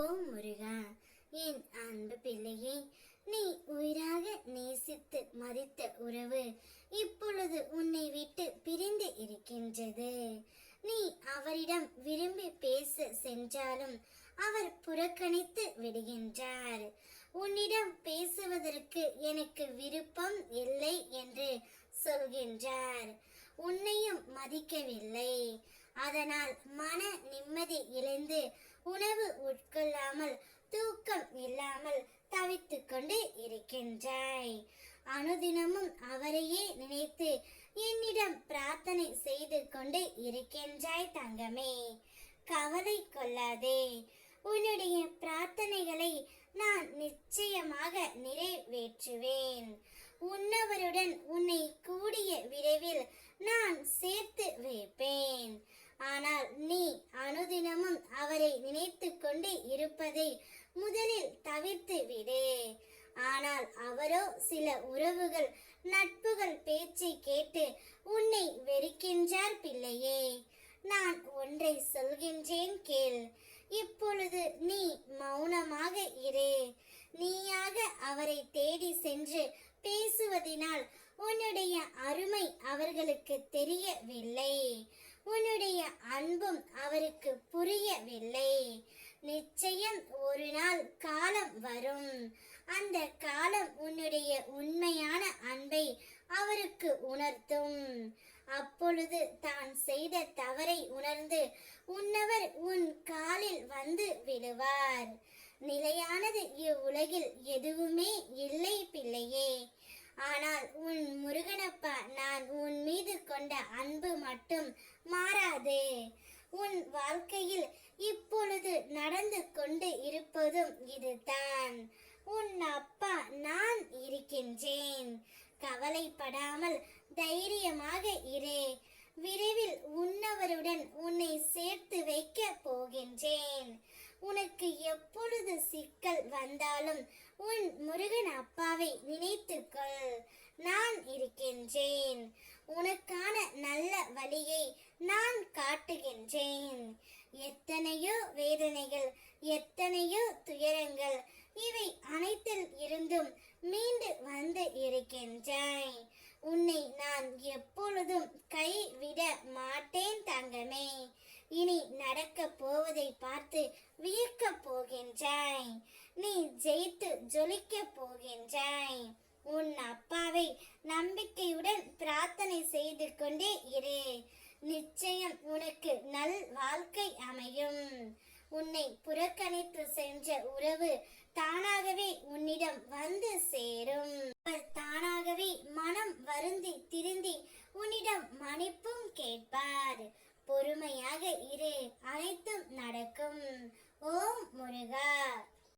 ஓ முருகா என் அன்பு பிள்ளையே நீ உயிராக நேசித்து மதித்த உறவு இப்பொழுது உன்னை விட்டு பிரிந்து இருக்கின்றது. நீ அவரிடம் விரும்பி பேச சென்றாலும் அவர் புறக்கணித்து விடுகின்றார். உன்னிடம் பேசுவதற்கு எனக்கு விருப்பம் இல்லை என்று சொல்கின்றார். உன்னையும் மதிக்கவில்லை. அதனால் மன நிம்மதி இழந்து உணவு உட்கொள்ளாமல் தூக்கம் இல்லாமல் தவித்து கொண்டு இருக்கின்றாய். அனுதினமும் அவரையே நினைத்து என்னிடம் பிரார்த்தனை செய்து கொண்டு இருக்கின்றாய் தங்கமே. கவலை கொள்ளாதே. உன்னுடைய பிரார்த்தனைகளை நான் நிச்சயமாக நிறைவேற்றுவேன். உன்னவருடன் உன்னை கூடிய விரைவில் நான் சேர்த்து வைப்பேன் ஆனால் நீ அனுதினமும் அவரை நினைத்து கொண்டு இருப்பதை முதலில் தவிர்த்து விடு. ஆனால் அவரோ சில உறவுகள் நட்புகள் பேச்சை கேட்டு உன்னை வெறுக்கின்றார் பிள்ளையே. நான் ஒன்றை சொல்கின்றேன் கேள். இப்பொழுது நீ மௌனமாக இரு. நீயாக அவரை தேடி சென்று பேசுவதினால் உன்னுடைய அருமை அவர்களுக்கு தெரியவில்லை. உன்னுடைய அன்பும் அவருக்கு புரியவில்லை. நிச்சயம் ஒரு நாள் காலம் வரும். அந்த காலம் உன்னுடைய உண்மையான அன்பை அவருக்கு உணர்த்தும். அப்பொழுது தான் செய்த தவறை உணர்ந்து உன்னவர் உன் காலில் வந்து விடுவார். நிலையானது இவ்வுலகில் எதுவுமே இல்லை பிள்ளையே. ஆனால் உன் முருகனப்பா நான் உன் மீது கொண்ட அன்பு மட்டும் மாறாது. உன் வாழ்க்கையில் இப்பொழுது நடந்து கொண்டு இருப்பதும் இதுதான். உன் அப்பா நான் இருக்கின்றேன். கவலைப்படாமல் தைரியமாக இரு. விரைவில் உன்னவருடன் உன்னை சேர்த்து வைக்க போகின்றேன். உனக்கு எப்பொழுது சிக்கல் வந்தாலும் உன் முருகன் அப்பாவை நினைத்துக்கொள். நான் இருக்கின்றேன். உனக்கான நல்ல வழியை நான் காட்டுகின்றேன். எத்தனையோ வேதனைகள் எத்தனையோ துயரங்கள் இவை அனைத்தில் இருந்தும் மீண்டு வந்து இருக்கின்றாய் உன்னை நான் எப்பொழுதும் கைவிட மாட்டேன் தங்கமே. இனி நடக்க போவதை பார்த்து வியக்க போகின்றாய் நீ ஜெயித்து ஜொலிக்க போகின்றாய் உன் அப்பாவை நம்பிக்கையுடன் பிரார்த்தனை செய்து கொண்டே இரு. நிச்சயம் உனக்கு நல் வாழ்க்கை அமையும். உன்னை புறக்கணித்து சென்ற உறவு தானாகவே உன்னிடம் வந்து சேரும். அவர் தானாகவே மனம் வருந்தி திருந்தி உன்னிடம் மன்னிப்பும் கேட்பார். பொறுமையாக இரு. அனைத்தும் நடக்கும். ஓம் முருகா.